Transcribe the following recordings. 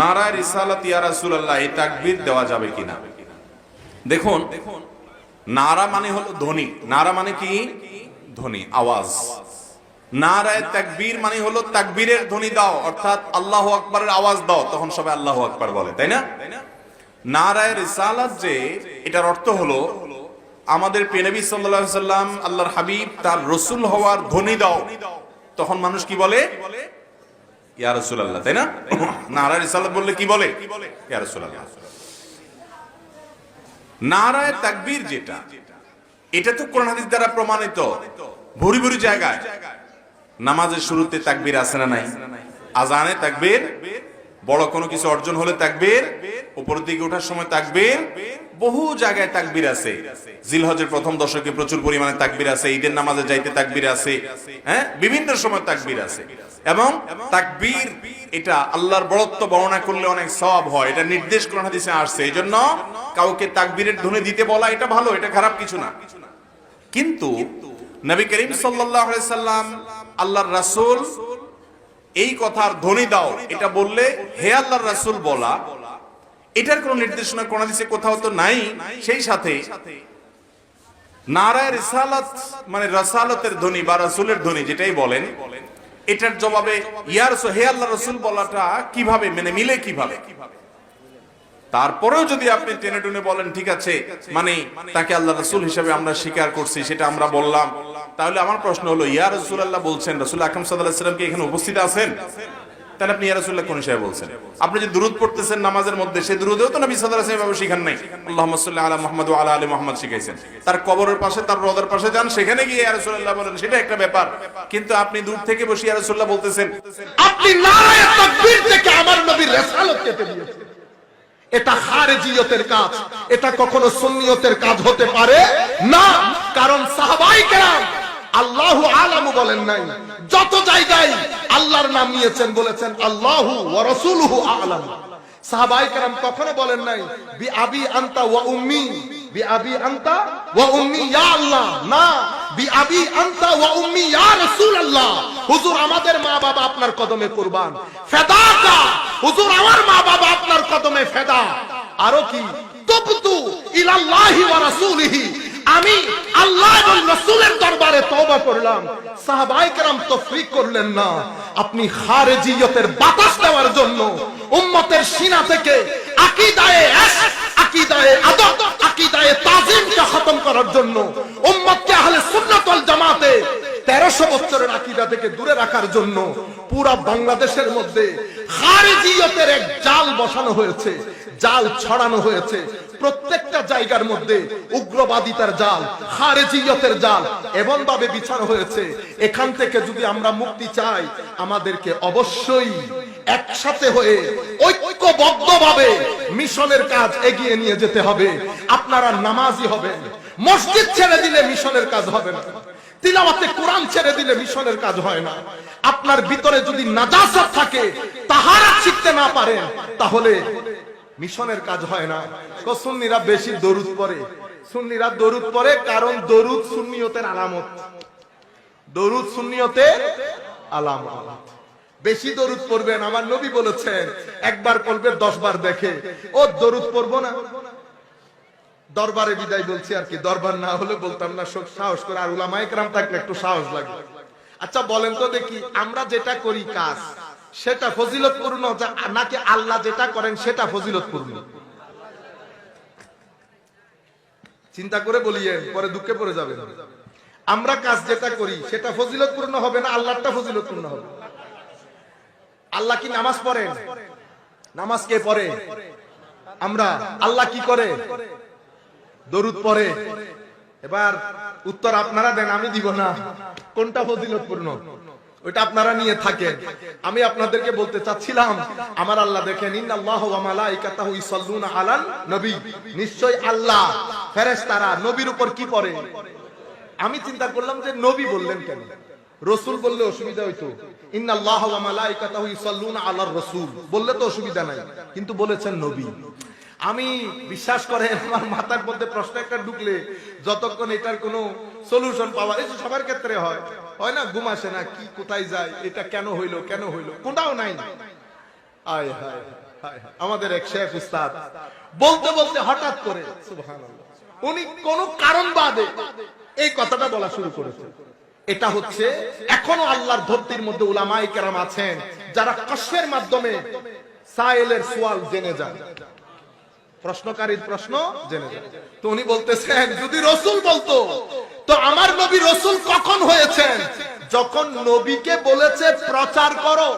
নারায় রিসালাত ইয়া রাসূলুল্লাহ, এই তাকবীর দেওয়া যাবে কিনা? দেখুন, নারা মানে হলো ধ্বনি। নারা মানে কি? ধ্বনি, আওয়াজ। নারায় মানে তাকবীরের দাও, অর্থাৎ আওয়াজ দাও, তখন সবাই বলে, তাই না? নারায় যে, এটার অর্থ হলো, আমাদের আল্লাহর হাবিব, তার রসুল হওয়ার ধ্বনি দাও। তখন মানুষ কি বলে? ইয়া রাসূলুল্লাহ, তাই না? নারায় রিসালাত বললে কি বলে? ইয়া রাসূলুল্লাহ। নারায় তাকবীর যেটা, এটা তো কোরআন হাদিস দ্বারা প্রমাণিত। ভুরি ভুরি জায়গায়। নামাজের শুরুতে তাকবীর আছে না নাই? আজানে তাকবীর, বড় কোনো কিছু অর্জন হলে তাকবীর, উপরের দিকে ওঠার সময় তাকবীর, বহু জায়গায় তাকবীর আছে। জিলহজের প্রথম দশকে প্রচুর পরিমাণে তাকবীর আছে, ঈদের নামাজে যাইতে তাকবীর আছে হ্যাঁ? বিভিন্ন সময় তাকবীর আছে। এবং তাকবীর, এটা আল্লাহর বড়ত্ব বর্ণনা করলে অনেক সওয়াব হয়। এটা নির্দেশ কোরআন হাদিসে আসছে। এই জন্য কাউকে তাকবীরের ধ্বনি দিতে বলা এটা ভালো, এটা খারাপ কিছু না। কিন্তু নবী করিম সাল্লাল্লাহু আলাইহি সাল্লাম আল্লাহর রাসূল এই কথার ধ্বনি দাও, এটা বললে হে আল্লাহর রাসূল বলা, এটার কোনো নির্দেশনা কোন হাদিসে কোথাও তো নাই। সেই সাথে নারায় রিসালাত মানে রাসালতের ধ্বনি বা রাসূলের ধ্বনি যেটাই বলেন এটার জবাবে, ইয়ার হে আল্লাহ রসুল বলাটা কীভাবে মানে মিলে কীভাবে? তারপরেও যদি আপনি টেনে টুনে বলেন, ঠিক আছে মানে তাকে আল্লাহ রসুল হিসেবে আমরা স্বীকার করছি, সেটা আমরা বললাম। তাহলে আমার প্রশ্ন হলো ইয়া রসুল আল্লাহ বলছেন, রসুল আকরম সাল্লাহ সাল্লাম কি এখানে উপস্থিত আছেন? তাহলে আপনি ইয়া রসুল্লাহ কোন হিসাবে বলছেন? আপনি যে দুরুদ পড়তেছেন নামাজের মধ্যে, সেই দুরুদেও তো নবী সাল্লাহ সাল্লাম এভাবে শিখান নাই। আল্লাহ সাল্লাহ আলা মোহাম্মদ আলা আলী মোহাম্মদ শিখাইছেন। তার কবরের পাশে, তার রোদের পাশে যান, সেখানে গিয়ে ইয়া রসুল্লাহ বলেন, সেটা একটা ব্যাপার। কিন্তু আপনি দূর থেকে বসে ইয়া রসুল্লাহ বলতেছেন, আপনি থেকে আমার নবীর রেসালত কেটে এটা খারেজিয়তের কাজ, এটা কখনো সুন্নিয়তের কাজ হতে পারে না। কারণ সাহাবাই কেরাম আল্লাহু আলামু বলেন নাই। যত জায়গায় আল্লাহর নাম নিয়েছেন, বলেছেন আল্লাহু ওয়া আলাম। সাহাবাই কেরাম কখনো বলেন নাই, বি আবি আনতা ওয়া উম্মি, বি আবি আনতা ওয়া উম্মি, ইয়া আল্লাহ। না, বি আবি আনতা ওয়া উম্মি, ইয়া রাসূলুল্লাহ। হুজুর, আমাদের মা বাবা আপনার কদমে কুরবান। ফেদাকা, হুজুর, আমার মা বাবা আপনার কদমে ফেদা। আরও কি, তুবতু ইলাল্লাহি ওয়া রাসূলিহি। আমি আল্লাহ এবং রাসূলের দরবারে তওবা করলাম। সাহাবায়ে কেরাম তফরিক করলেন না। আপনি খারেজিয়তের বাতাস দেওয়ার জন্য উম্মতের সিনা থেকে তাজিমকে খতম করার জন্য উম্মতকে আহলে সুন্নাত ওয়াল জামাতে তেরোশো বছরের আকিদা থেকে দূরে রাখার জন্য পুরা বাংলাদেশের মধ্যে খারিজিয়তের এক জাল বসানো হয়েছে, জাল ছড়ানো হয়েছে। প্রত্যেকটা জায়গার মধ্যে উগ্রবাদিতার জাল, খারেজিয়তের জাল এমন ভাবে বিছানো হয়েছে। এখান থেকে যদি আমরা মুক্তি চাই, আমাদেরকে অবশ্যই একসাথে হয়ে ঐক্যবদ্ধভাবে মিশনের কাজ এগিয়ে নিয়ে যেতে হবে। আপনারা নামাজি হবেন। মসজিদ ছেড়ে দিলে মিশনের কাজ হবে না। তিলাওয়াতে কোরআন ছেড়ে দিলে মিশনের কাজ হয় না। আপনার ভিতরে যদি নাজাসাত থাকে, তাহারা শিখতে না পারেন তাহলে মিশনের কাজ হয় না। তো সুন্নিরা বেশি দরুদ পড়ে। সুন্নিরা দরুদ পড়ে, কারণ দরুদ সুন্নিয়তের আলামত। দরুদ সুন্নিয়তের আলামত। বেশি দরুদ পড়বেন, আমার নবী বলেছেন, একবার পড়বে দশ বার দেখে। ও, দরুদ পড়ব না। দরবারে বিদায় বলছি আর কি, দরবার না হলে বলতাম না সব সাহস করে। আর উলামায়ে কেরাম থাকলে একটু সাহস লাগে। আচ্ছা বলেন তো দেখি, আমরা যেটা করি কাজ, সেটা ফজিলতপূর্ণ নাকি আল্লাহ যেটা করেন, সেটা ফজিলতপূর্ণ? চিন্তা করে বলিয়েন পরে দুঃখে পড়ে যাবেন। আমরা কাজ যেটা করি, সেটা ফজিলতপূর্ণ হবে না আল্লাহটা ফজিলতপূর্ণ হবে? আল্লাহ কি নামাজ পড়েন নামাজ কে পড়ে? আমরা আল্লাহ কি করে? দরুদ পড়ে। এবার উত্তর আপনারা দেন, আমি দিব না। কোনটা ফজিলতপূর্ণ? ওইটা আপনারা নিয়ে থাকেন। আমি আপনাদেরকে বলতে চাচ্ছিলাম, আমার আল্লাহ দেখেন আলান নবী। নিশ্চয় আল্লাহ, ফেরেশতারা নবীর উপর কি পড়ে? আমি চিন্তা করলাম যে নবী বললেন কেন? রসুল বললে অসুবিধা হইতো। ইন্নাল্লাহ ওয়া মালাইকাতাহু ইসাল্লুনা আলার রাসূল। বললে তো অসুবিধা নাই, কিন্তু বলেছেন নবী। আমি বিশ্বাস করে আমার মাথার মধ্যে প্রশ্ন একটা ঢুকলে, যতক্ষণ এটার কোনো সলিউশন পাওয়া, এই সবার ক্ষেত্রে হয় হয় না, ঘুম আসে না, কি, কোথায় যায়, এটা কেন হইল কেন হইল কোনটাও নাই আয়, হায়। আমাদের এক শেখ উস্তাদ, বলতে বলতে হঠাৎ করে উনি কোন কারণ বাদে এই কথাটা বলা শুরু করেছে এটা হচ্ছে, এখনও আল্লাহর ধরতির মধ্যে উলামাই কেরাম আছেন, যারা কষ্টের মাধ্যমে সাইলের সোয়াল জেনে যান প্রশ্নকারীর প্রশ্ন জেনে যান তো উনি বলতেছেন, যদি রসুল বলতো, তো আমার নবী রসুল কখন হয়েছেন? যখন নবীকে বলেছে, প্রচার করো।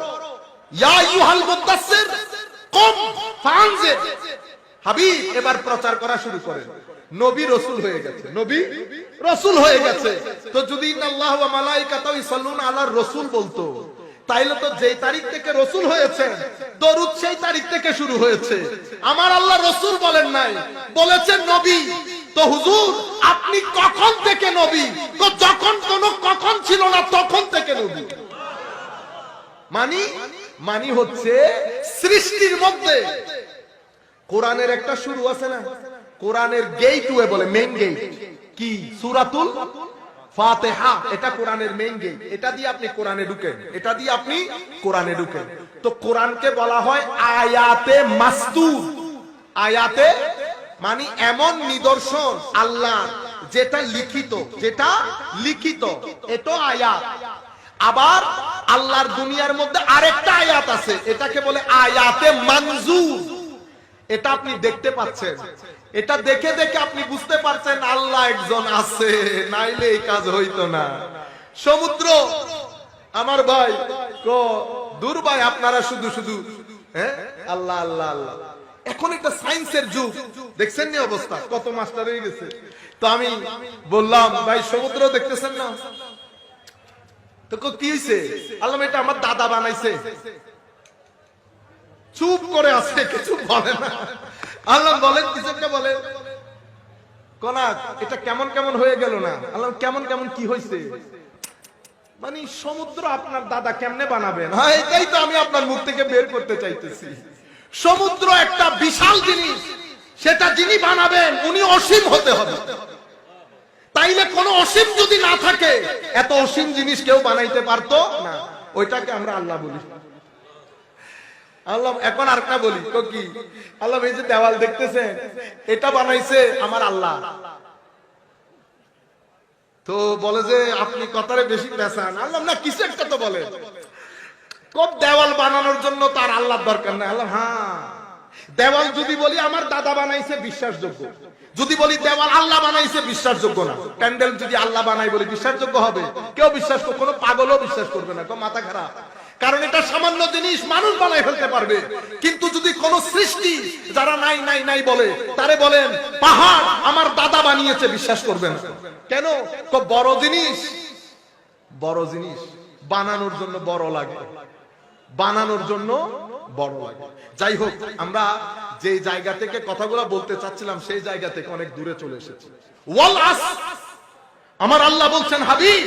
এবার প্রচার করা শুরু করেন নবী রসুল হয়ে গেছে। নবী রসুল হয়ে গেছে। তো যদি আল্লাহ রসুল বলতো তাইলে তো যেই তারিখ থেকে রসুল হয়েছে, দরুদ সেই তারিখ থেকে শুরু হয়েছে। আমার আল্লাহ রসুল বলেন নাই, বলেছেন নবী। তো হুজুর, আপনি কখন থেকে নবী? তো যখন কোন কখন ছিল না, তখন থেকে নবী। মানি? মানি হচ্ছে সৃষ্টির মধ্যে। কোরআনের একটা শুরু আছে না? কোরআনের গেট বলে মেইন গেট কি? সুরাতুল ফাতেহা, এটা কোরআনের মেইন গেট এটা দিয়ে আপনি কোরআনে ঢুকেন, এটা দিয়ে আপনি কোরআনে ঢুকেন। তো কোরআনকে বলা হয় আয়াতে মাস্তুর আয়াতে মানে এমন নিদর্শন, আল্লাহ, যেটা লিখিত যেটা লিখিত। এটা আয়াত। আবার আল্লাহর দুনিয়ার মধ্যে আরেকটা আয়াত আছে, এটাকে বলে আয়াতে মঞ্জুর এটা আপনি দেখতে পাচ্ছেন। এটা দেখে দেখে আপনি বুঝতে পারছেন আল্লাহ একজন আছে, নাইলে এই কাজ হইতো না। সমুদ্র, আমার ভাই, কো, দূর ভাই, আপনারা শুধু শুধু হ্যাঁ? আল্লাহ আল্লাহ আল্লাহ। এখন একটা সায়েন্সের যুগ। দেখছেন নি অবস্থা? কত মাস্টার হয়ে গেছে। তো আমি বললাম, ভাই, সমুদ্র দেখতেছেন না? তো কো হইছে? আল্লাহ এটা আমার দাদা বানাইছে। চুপ করে আছে, কিছু বলে না। আল্লাহ বলেন, কিছু একটা বলে। কোনা এটা কেমন কেমন হয়ে গেল না? আল্লাহ, কেমন কেমন কি হয়েছে মানে সমুদ্র আপনার দাদা কেমনে বানাবেন? হ্যাঁ এটাই তো আমি আপনার মুখ থেকে বের করতে চাইতেছি। সমুদ্র একটা বিশাল জিনিস, সেটা যিনি বানাবেন, উনি অসীম হতে হবে। তাইলে কোন অসীম যদি না থাকে, এত অসীম জিনিস কেউ বানাইতে পারতো না। ওইটাকে আমরা আল্লাহ বলি। আল্লাহ, এখন আর একটা বলি, তো কি? আল্লাহ, এই যে দেওয়াল দেখতেছেন, এটা বানাইছে আমার আল্লাহ। তো বলে যে, আপনি কথারে বেশি পেশান আল্লাহ, না, কিছু একটা তো বলে। কোন দেওয়াল বানানোর জন্য তার আল্লাহর দরকার নাই। আল্লাহ হ্যাঁ। দেওয়াল যদি বলি, আমার দাদা বানাইছে বিশ্বাসযোগ্য। যদি বলি দেওয়াল আল্লাহ বানাইছে, বিশ্বাসযোগ্য না। প্যান্ডেল যদি আল্লাহ বানাই বলি, বিশ্বাসযোগ্য হবে। কেউ বিশ্বাস করবে কোনো পাগলও বিশ্বাস করবে না। কেউ মাথা খারাপ। কারণ এটা সামান্য জিনিস মানুষ বানাই ফেলতে পারবে। কিন্তু যদি কোন সৃষ্টি যারা নাই নাই নাই বলে, তারে বলেন, পাহাড় আমার দাদা বানিয়েছে বিশ্বাস করবেন কেন? বড় জিনিস। বড় জিনিস। বানানোর জন্য বড় লাগে বানানোর জন্য বড় লাগে যাই হোক, আমরা যে জায়গা থেকে কথাগুলো বলতে চাচ্ছিলাম, সেই জায়গা থেকে অনেক দূরে চলে এসেছি। ওয়াল আস! আমার আল্লাহ বলছেন, হাবিব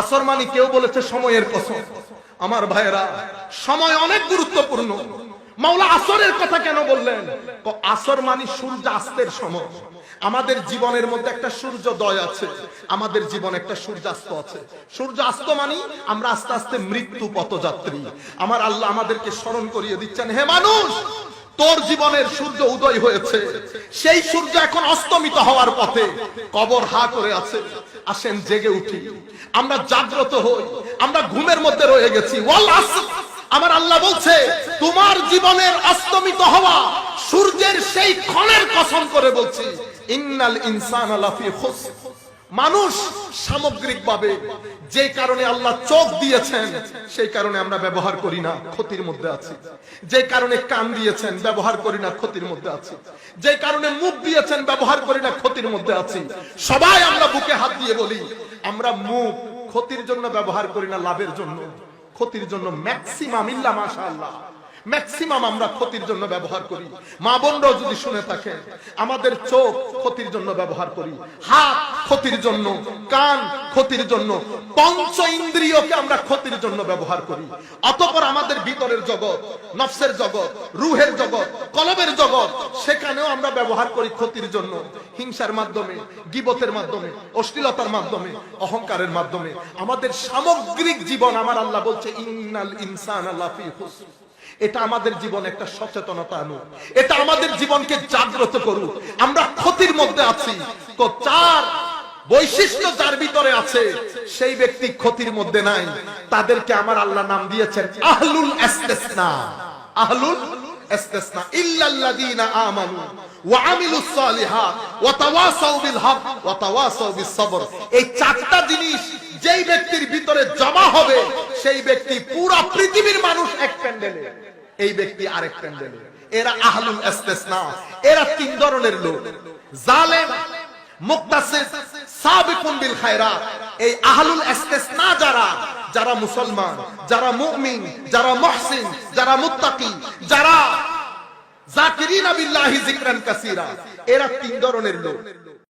আসর মানে কেউ বলেছে সময়ের কসম। আমার ভাইয়েরা, সময় অনেক গুরুত্বপূর্ণ। মাওলা আসরের কথা কেন বললেন? আসর মানে সূর্যাস্তের সময়। আমাদের জীবনের মধ্যে একটা সূর্যোদয় আছে। আমাদের জীবন একটা সূর্যাস্ত আছে। সূর্যাস্ত মানে আমরা আস্তে আস্তে মৃত্যু পথযাত্রী। আমার আল্লাহ আমাদেরকে স্মরণ করিয়ে দিচ্ছেন, হে মানুষ, তোর জীবনের সূর্য উদয় হয়েছে। সেই সূর্য এখন অস্তমিত হওয়ার পথে কবর হা করে আছে। আসেন, জেগে উঠি আমরা জাগ্রত হই, আমরা ঘুমের মধ্যে রয়ে গেছি। আমার আল্লাহ বলছে, তোমার জীবনের অস্তমিত হওয়া সূর্যের সেই ক্ষণের কসম করে বলছি, ইন্নাল ইনসান লাফি খুসর মানুষ সামগ্রিকভাবে যে কারণে আল্লাহ চোখ দিয়েছেন, সেই কারণে আমরা ব্যবহার করি না, ক্ষতির মধ্যে আছি। যে কারণে কান দিয়েছেন, ব্যবহার করি না, ক্ষতির মধ্যে আছি। যে কারণে মুখ দিয়েছেন, ব্যবহার করি না, ক্ষতির মধ্যে আছি। সবাই আমরা বুকে হাত দিয়ে বলি, আমরা মুখ ক্ষতির জন্য ব্যবহার করি না, লাভের জন্য। ক্ষতির জন্য ম্যাক্সিমাম ইল্লা মাশাআল্লাহ। ম্যাক্সিমাম আমরা ক্ষতির জন্য ব্যবহার করি। মা বোনরাও যদি শুনে থাকেন আমাদের চোখ ক্ষতির জন্য ব্যবহার করি, হাত ক্ষতির জন্য, কান ক্ষতির জন্য, পঞ্চ ইন্দ্রিয়কে আমরা ক্ষতির জন্য ব্যবহার করি। অতপর আমাদের ভিতরের জগৎ, নফসের জগৎ, রুহের জগৎ, কলবের জগৎ, সেখানেও আমরা ব্যবহার করি ক্ষতির জন্য। হিংসার মাধ্যমে, গিবতের মাধ্যমে, অশ্লীলতার মাধ্যমে, অহংকারের মাধ্যমে। আমাদের সামগ্রিক জীবন, আমার আল্লাহ বলছে, ইন্নাল ইনসান হুসন এটা আমাদের জীবন একটা সচেতনতা আনুক এটা আমাদের জীবনকে জাগ্রত করুক। আমরা ক্ষতির মধ্যে আছি। তো চার বৈশিষ্ট্য যার ভিতরে আছে, সেই ব্যক্তি ক্ষতির মধ্যে নাই। তাদেরকে আমার আল্লাহ নাম দিয়েছেন আহলুল ইস্তিসনা আহলুল ইস্তিসনা ইল্লাল্লাযীনা আমানু ওয়া আমিলুস সালিহাত ওয়া তাওয়াসাউ বিল হক ওয়া তাওয়াসাউ বিস সবর। এই চারটা জিনিস যেই ব্যক্তির ভিতরে জমা হবে, সেই ব্যক্তি পুরো পৃথিবীর মানুষ এক প্যান্ডেলে। এই ব্যক্তি আরেক প্যান্ডেলে। এরা আহলুল ইস্তিসনা, এরা তিন ধরনের লোক। জালেম, মুক্তাসিদ, সাবিকুন বিল খায়রাত। এই আহলুল যারা যারা মুসলমান, যারা মুমিন, যারা মুহসিন, যারা মুত্তাকি, যারা বিল্লাহি যিকরান কাসীরা, এরা তিন ধরনের লোক।